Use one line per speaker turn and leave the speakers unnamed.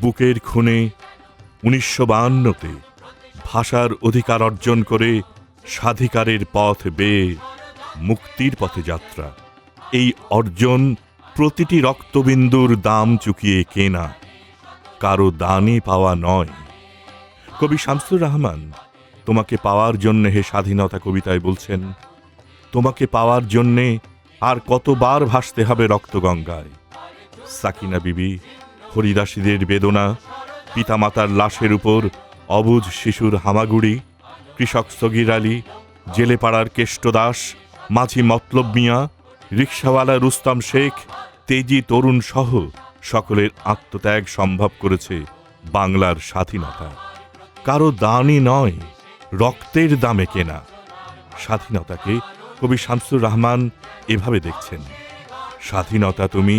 বুকের খুনে উনিশশো বাহান্নতে ভাষার অধিকার অর্জন করে স্বাধিকারের পথ বেয়ে মুক্তির পথে যাত্রা। এই অর্জন প্রতিটি রক্তবিন্দুর দাম চুকিয়ে কেনা, কারও দানে পাওয়া নয়। কবি শামসুর রহমান, তোমাকে পাওয়ার জন্য হে স্বাধীনতা কবিতায় বলছেন, তোমাকে পাওয়ার জন্যে আর কতবার ভাসতে হবে রক্তগঙ্গায়। সাকিনা বিবি হরিদাসীদের বেদনা, পিতামাতার লাশের উপর অবুজ শিশুর হামাগুড়ি, কৃষক সগির আলী, জেলেপাড়ার কেষ্টদাস, মাঝি মতলব মিয়া, রিক্সাওয়ালা রুস্তম শেখ, তেজি তরুণ সহ সকলের আত্মত্যাগ সম্ভব করেছে বাংলার স্বাধীনতা। কারও দানই নয়, রক্তের দামে কেনা। স্বাধীনতাকে কবি শামসুর রহমান এভাবে দেখছেন, স্বাধীনতা তুমি